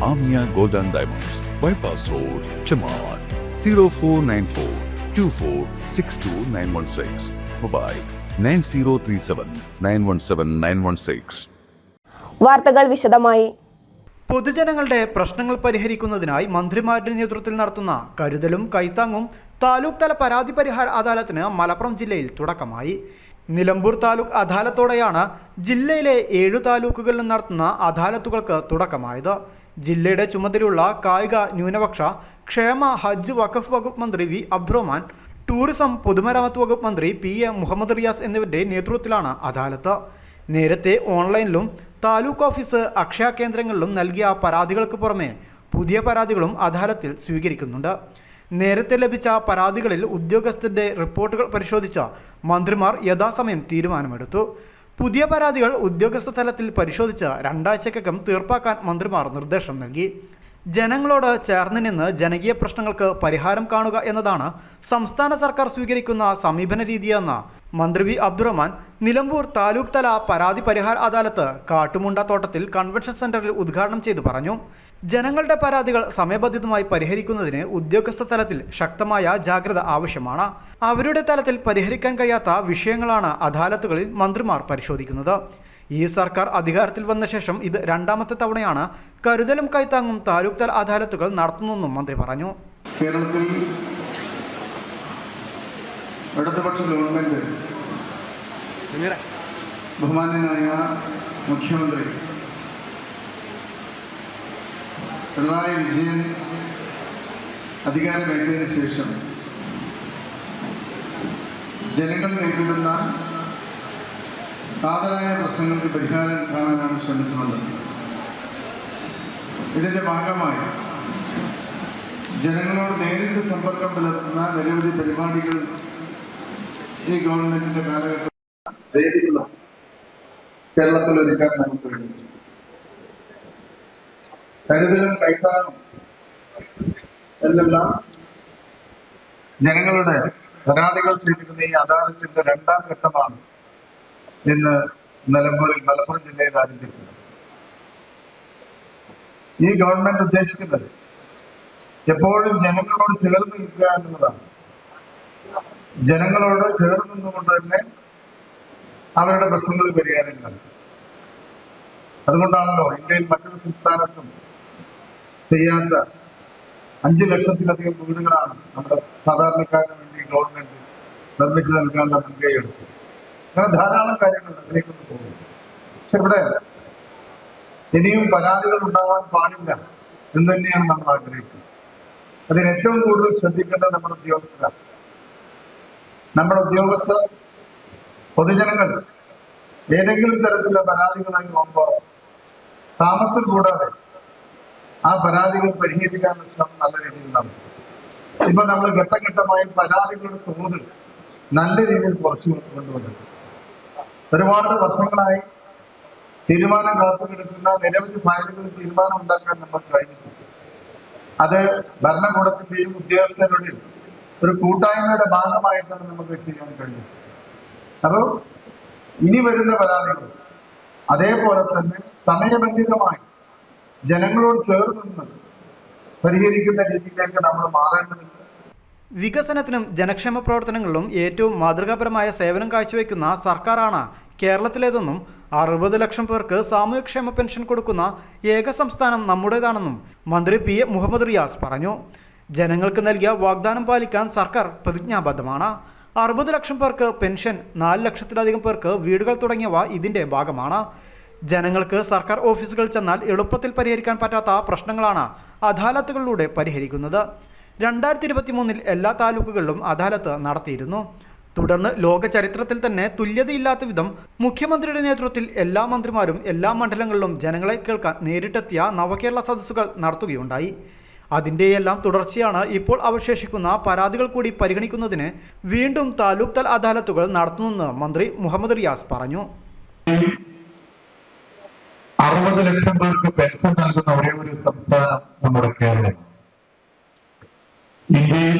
Amia Golden and Diamonds, Bypass Road, Chamar, 0494 2462 Mobile 9037 917 916. വാർത്തകൾ വിശദമായി. പൊതുജനങ്ങളുടെ പ്രശ്നങ്ങൾ പരിഹരിക്കുന്നതിനായി മന്ത്രിമാരുടെ നേതൃത്വത്തിൽ നടത്തുന്ന കരുതലും കൈത്താങ്ങും താലൂക്ക് തല പരാതി പരിഹാര അദാലത്തിന് മലപ്പുറം ജില്ലയിൽ തുടക്കമായി. നിലമ്പൂർ താലൂക്ക് അദാലത്തോടെയാണ് ജില്ലയിലെ ഏഴു താലൂക്കുകളിലും നടത്തുന്ന അദാലത്തുകൾക്ക് തുടക്കമായത്. ജില്ലയുടെ ചുമതലയുള്ള കായിക ന്യൂനപക്ഷ ക്ഷേമ ഹജ്ജ് വഖഫ് വകുപ്പ് മന്ത്രി വി. അബ്ദുറഹ്മാൻ ടൂറിസം പൊതുമരാമത്ത് വകുപ്പ് മന്ത്രി പി. എ. മുഹമ്മദ് റിയാസ് എന്നിവരുടെ നേതൃത്വത്തിലാണ് അദാലത്ത്. നേരത്തെ ഓൺലൈനിലും താലൂക്ക് ഓഫീസ് അക്ഷയ കേന്ദ്രങ്ങളിലും നൽകിയ പരാതികൾക്ക് പുറമെ പുതിയ പരാതികളും അദാലത്തിൽ സ്വീകരിക്കുന്നുണ്ട്. നേരത്തെ ലഭിച്ച പരാതികളിൽ ഉദ്യോഗസ്ഥരുടെ റിപ്പോർട്ടുകൾ പരിശോധിച്ച മന്ത്രിമാർ യഥാസമയം തീരുമാനമെടുത്തു. പുതിയ പരാതികൾ ഉദ്യോഗസ്ഥ തലത്തിൽ പരിശോധിച്ച് രണ്ടാഴ്ചക്കകം തീർപ്പാക്കാൻ മന്ത്രിമാർ നിർദ്ദേശം നൽകി. ജനങ്ങളോട് ചേർന്ന് നിന്ന് ജനകീയ പ്രശ്നങ്ങൾക്ക് പരിഹാരം കാണുക എന്നതാണ് സംസ്ഥാന സർക്കാർ സ്വീകരിക്കുന്ന സമീപന രീതിയെന്ന് മന്ത്രി വി അബ്ദുറഹ്മാൻ നിലമ്പൂർ താലൂക്ക് തല പരാതി പരിഹാര അദാലത്ത് കാട്ടുമുണ്ട തോട്ടത്തിൽ കൺവെൻഷൻ സെന്ററിൽ ഉദ്ഘാടനം ചെയ്തു പറഞ്ഞു. ജനങ്ങളുടെ പരാതികൾ സമയബന്ധിതമായി പരിഹരിക്കുന്നതിന് ഉദ്യോഗസ്ഥ തലത്തിൽ ശക്തമായ ജാഗ്രത ആവശ്യമാണ്. അവരുടെ തലത്തിൽ പരിഹരിക്കാൻ കഴിയാത്ത വിഷയങ്ങളാണ് അദാലത്തുകളിൽ മന്ത്രിമാർ പരിശോധിക്കുന്നത്. ഈ സർക്കാർ അധികാരത്തിൽ വന്ന ശേഷം ഇത് രണ്ടാമത്തെ തവണയാണ് കരുതലും കൈത്താങ്ങും താലൂക്ക് തല അദാലത്തുകൾ നടത്തുന്നതെന്നും മന്ത്രി പറഞ്ഞു. കേരളത്തിൽ ഇടതുപക്ഷ ഗവൺമെന്റ് ബഹുമാന്യനായ മുഖ്യമന്ത്രി പിണറായി വിജയൻ അധികാരമേറ്റതിനു ശേഷം ജനങ്ങൾ നേരിടുന്ന കാതലായ പ്രശ്നങ്ങൾക്ക് പരിഹാരം കാണാനാണ് ശ്രമിച്ചത്. ഇതിന്റെ ഭാഗമായി ജനങ്ങളോട് നേരിട്ട് സമ്പർക്കം പുലർത്തുന്ന നിരവധി പരിപാടികൾ ഈ ഗവൺമെന്റിന്റെ കാലഘട്ടത്തിൽ വേദികളും കേരളത്തിൽ ഒരുക്കാൻ നമുക്ക് കഴിഞ്ഞു കരുതലും കൈത്താനും എന്നെല്ലാം ജനങ്ങളുടെ പരാതികൾ സ്വീകരിക്കുന്ന ഈ അദാലത്തിന്റെ രണ്ടാം ഘട്ടമാണ് ഇന്ന് നിലമ്പൂരിൽ മലപ്പുറം ജില്ലയിൽ ആരംഭിക്കുന്നത്. ഈ ഗവൺമെന്റ് ഉദ്ദേശിക്കുന്നത് എപ്പോഴും ജനങ്ങളോട് ചേർന്ന് നിൽക്കുക എന്നുള്ളതാണ്. ജനങ്ങളോട് ചേർന്ന് നിന്നുകൊണ്ട് തന്നെ അവരുടെ പ്രശ്നങ്ങൾ പരിഹാരം കാണും അതുകൊണ്ടാണല്ലോ ഇന്ത്യയിൽ മറ്റൊരു സംസ്ഥാനത്തും ചെയ്യാത്ത അഞ്ചു ലക്ഷത്തിലധികം വീടുകളാണ് നമ്മുടെ സാധാരണക്കാരന് വേണ്ടി ഗവൺമെന്റ് നിർമ്മിച്ചു നൽകാനുള്ള മുൻകൈ എടുത്തത് അങ്ങനെ ധാരാളം കാര്യങ്ങൾ അതിലേക്കൊന്നും പോകുന്നു. പക്ഷെ ഇവിടെ ഇനിയും പരാതികൾ ഉണ്ടാകാൻ പാടില്ല എന്ന് തന്നെയാണ് നമ്മൾ ആഗ്രഹിക്കുന്നത്. അതിന് ഏറ്റവും കൂടുതൽ ശ്രദ്ധിക്കേണ്ടത് നമ്മുടെ ഉദ്യോഗസ്ഥരാണ്. നമ്മുടെ ഉദ്യോഗസ്ഥർ പൊതുജനങ്ങൾ ഏതെങ്കിലും തരത്തിലുള്ള പരാതികളായി നോക്കുമ്പോൾ താമസം കൂടാതെ ആ പരാതികൾ പരിഹരിക്കാനുള്ള ശ്രമം നല്ല രീതിയിൽ നടത്തും ഇപ്പൊ നമ്മൾ ഘട്ടഘട്ടമായി പരാതികളുടെ തോത് നല്ല രീതിയിൽ കുറച്ചു കൊണ്ടുവന്നിട്ടുണ്ട്. ഒരുപാട് വർഷങ്ങളായി തീരുമാനം കാത്തുകിടക്കുന്ന നിരവധി ഫയലുകൾ തീരുമാനം ഉണ്ടാക്കാൻ നമ്മൾ കഴിഞ്ഞിട്ടുണ്ട്. അത് ഭരണകൂടത്തിന്റെയും ഉദ്യോഗസ്ഥരുടെയും ഒരു കൂട്ടായ്മയുടെ ഭാഗമായിട്ടാണ് നമുക്ക് ചെയ്യാൻ കഴിഞ്ഞത്. അപ്പോൾ ഇനി വരുന്ന പരാതികൾ. അതേപോലെ തന്നെ സമയബന്ധിതമായി ജനങ്ങളോട് ചേർന്ന് പരിഹരിക്കുന്ന രീതിയിലേക്ക് നമ്മൾ മാറേണ്ടതുണ്ട്. വികസനത്തിനും ജനക്ഷേമ പ്രവർത്തനങ്ങളിലും ഏറ്റവും മാതൃകാപരമായ സേവനം കാഴ്ചവെക്കുന്ന സർക്കാരാണ് കേരളത്തിലേതെന്നും അറുപത് ലക്ഷം പേർക്ക് സാമൂഹ്യക്ഷേമ പെൻഷൻ കൊടുക്കുന്ന ഏക സംസ്ഥാനം നമ്മുടേതാണെന്നും മന്ത്രി പി എ മുഹമ്മദ് റിയാസ് പറഞ്ഞു. ജനങ്ങൾക്ക് നൽകിയ വാഗ്ദാനം പാലിക്കാൻ സർക്കാർ പ്രതിജ്ഞാബദ്ധമാണ്. അറുപത് ലക്ഷം പേർക്ക് പെൻഷൻ നാല് ലക്ഷത്തിലധികം പേർക്ക് വീടുകൾ തുടങ്ങിയവ ഇതിന്റെ ഭാഗമാണ്. ജനങ്ങൾക്ക് സർക്കാർ ഓഫീസുകൾ ചെന്നാൽ എളുപ്പത്തിൽ പരിഹരിക്കാൻ പറ്റാത്ത പ്രശ്നങ്ങളാണ് അദാലത്തുകളിലൂടെ പരിഹരിക്കുന്നത്. രണ്ടായിരത്തി ഇരുപത്തി മൂന്നിൽ എല്ലാ താലൂക്കുകളിലും അദാലത്ത് നടത്തിയിരുന്നു. തുടർന്ന് ലോക ചരിത്രത്തിൽ തന്നെ തുല്യതയില്ലാത്ത വിധം മുഖ്യമന്ത്രിയുടെ നേതൃത്വത്തിൽ എല്ലാ മന്ത്രിമാരും എല്ലാ മണ്ഡലങ്ങളിലും ജനങ്ങളെ കേൾക്കാൻ നേരിട്ടെത്തിയ നവകേരള സദസ്സുകൾ നടത്തുകയുണ്ടായി. അതിന്റെയെല്ലാം തുടർച്ചയാണ് ഇപ്പോൾ അവശേഷിക്കുന്ന പരാതികൾ കൂടി പരിഗണിക്കുന്നതിന് വീണ്ടും താലൂക്ക് തല അദാലത്തുകൾ നടത്തുമെന്ന് മന്ത്രി മുഹമ്മദ് റിയാസ് പറഞ്ഞു. അറുപത് ലക്ഷം പേർക്ക് പെൻഷൻ നൽകുന്ന ഒരേ ഒരു സംസ്ഥാനം നമ്മുടെ കേരളം. ഇന്ത്യയിൽ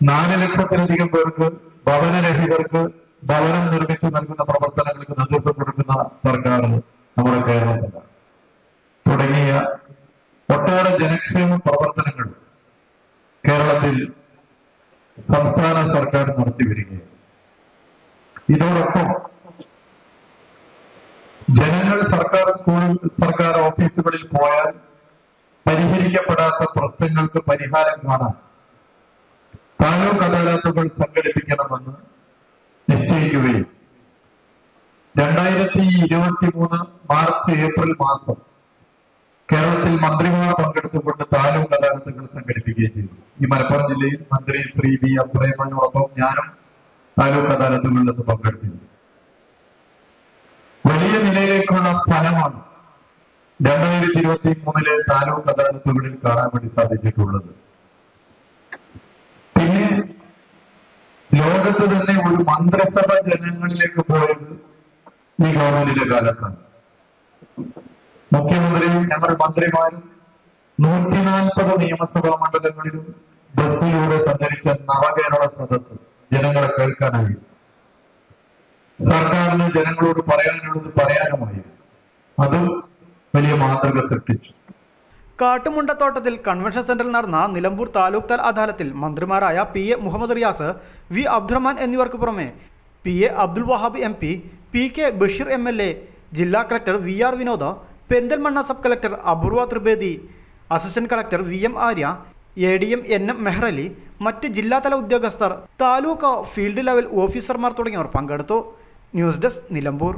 നാല് ലക്ഷത്തിലധികം പേർക്ക് ഭവനരഹിതർക്ക് ഭവനം നിർമ്മിച്ചു നൽകുന്ന പ്രവർത്തനങ്ങൾക്ക് നേതൃത്വം കൊടുക്കുന്ന സർക്കാർ നമ്മുടെ കേരളത്തിലാണ് തുടങ്ങിയ ഒട്ടേറെ ജനക്ഷേമ പ്രവർത്തനങ്ങൾ കേരളത്തിൽ സംസ്ഥാന സർക്കാർ നടത്തിവരികയാണ് ഇതോടൊപ്പം ജനങ്ങൾ സർക്കാർ സ്കൂളിൽ സർക്കാർ ഓഫീസുകളിൽ പോയാൽ പരിഹരിക്കപ്പെടാത്ത പ്രശ്നങ്ങൾക്ക് പരിഹാരം കാണാൻ താലൂക്ക് അദാലത്തുകൾ സംഘടിപ്പിക്കണമെന്ന് നിശ്ചയിക്കുകയും രണ്ടായിരത്തി ഇരുപത്തി മൂന്ന് മാർച്ച് ഏപ്രിൽ മാസം കേരളത്തിൽ മന്ത്രിമാർ പങ്കെടുത്തുകൊണ്ട് താലൂക്ക് അദാലത്തുകൾ സംഘടിപ്പിക്കുകയും ചെയ്തു. ഈ മലപ്പുറം ജില്ലയിൽ മന്ത്രി ശ്രീ വി അബ്ദുറഹ്മാനോടൊപ്പം ഞാനും താലൂക്ക് അദാലത്തുകളിൽ നിന്ന് പങ്കെടുത്തിരുന്നു. വലിയ നിലയിലേക്കുള്ള ഫലമാണ് രണ്ടായിരത്തി ഇരുപത്തി മൂന്നിലെ താലൂക്ക് അദാലത്തുകളിൽ കാണാൻ വേണ്ടി സാധിച്ചിട്ടുള്ളത്. പിന്നെ ലോകത്ത് തന്നെ ഒരു മന്ത്രിസഭ ജനങ്ങളിലേക്ക് പോയത് ഈ ഗവൺമെന്റിന്റെ കാലത്താണ്. മുഖ്യമന്ത്രിയും ഞങ്ങളുടെ മന്ത്രിമാരും നൂറ്റി നാൽപ്പത് നിയമസഭാ മണ്ഡലങ്ങളിലും ബസ്സിലൂടെ സഞ്ചരിച്ച നവകേരള സദസ്സ് ജനങ്ങളെ കേൾക്കാനായി. സർക്കാരിന് ജനങ്ങളോട് പറയാനുള്ളത് പറയാനുമായി. അത് വലിയ മാതൃക സൃഷ്ടിച്ചു. കാട്ടുമുണ്ടത്തോട്ടത്തിൽ കൺവെൻഷൻ സെന്ററിൽ നടന്ന നിലമ്പൂർ താലൂക്ക് തല അദാലത്തിൽ മന്ത്രിമാരായ P A Muhammad Riyas V Abdurahman എന്നിവർക്ക് പുറമെ P A Abdul Wahab M P P K Basheer M L A ജില്ലാ collector V R Vinod Perinthalmanna sub collector Apoorva Trivedi assistant collector V M Arya A D M N M Mehrali മറ്റ് ജില്ലാതല ഉദ്യോഗസ്ഥർ taluk field level ഓഫീസർമാർ തുടങ്ങിയവർ പങ്കെടുത്തു. News desk Nilambur